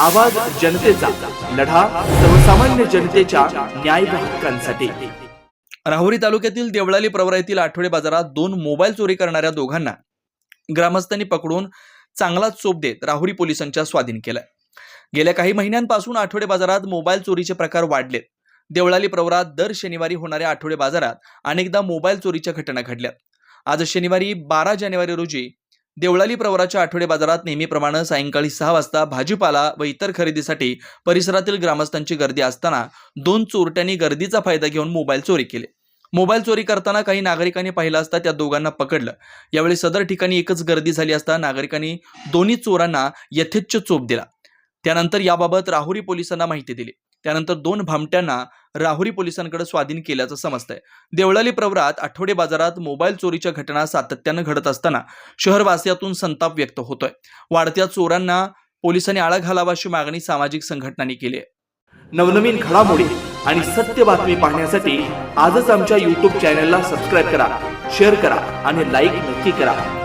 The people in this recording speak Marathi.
आवाज जनतेचा लढा सर्वसामान्य जनतेच्या न्याय हक्कांसाठी. राहुरी तालुक्यातील देवळाली प्रवरा येथील आठवडे बाजारात दोन मोबाईल चोरी करणाऱ्या दोघांना ग्रामस्थांनी पकडून चांगलाच चोप देत राहुरी पोलिसांच्या स्वाधीन केलाय गेल्या काही महिन्यांपासून आठवडे बाजारात मोबाईल चोरीचे प्रकार वाढलेत. देवळाली प्रवरात दर शनिवारी होणाऱ्या आठवडे बाजारात अनेकदा मोबाईल चोरीच्या घटना घडल्या. आज शनिवारी बारा जानेवारी रोजी देवळाली प्रवराच्या आठवडे बाजारात नेहमीप्रमाणे सायंकाळी सहा वाजता भाजीपाला व इतर खरेदीसाठी परिसरातील ग्रामस्थांची गर्दी असताना दोन चोरट्यांनी गर्दीचा फायदा घेऊन मोबाईल चोरी केले. मोबाईल चोरी करताना काही नागरिकांनी पाहिलं असता त्या दोघांना पकडलं. यावेळी सदर ठिकाणी एकच गर्दी झाली असता नागरिकांनी दोन्ही चोरांना यथेच्छ चोप दिला. त्यानंतर याबाबत राहुरी पोलिसांना माहिती दिली. त्यानंतर दोन भामट्यांना राहुरी पोलिसांकडे स्वाधीन केल्याचं समजतंय. देवळाली प्रवरात आठवडे बाजारात मोबाईल चोरीच्या घटना सातत्यानं घडत असताना शहरवासियातून संताप व्यक्त होतोय. वाढत्या चोरांना पोलिसांनी आळा घालावा अशी मागणी सामाजिक संघटनांनी केली आहे. नवनवीन घडामोडी आणि सत्य बातमी पाहण्यासाठी आजच आमच्या युट्यूब चॅनलला सबस्क्राईब करा शेअर करा आणि लाईक नक्की करा.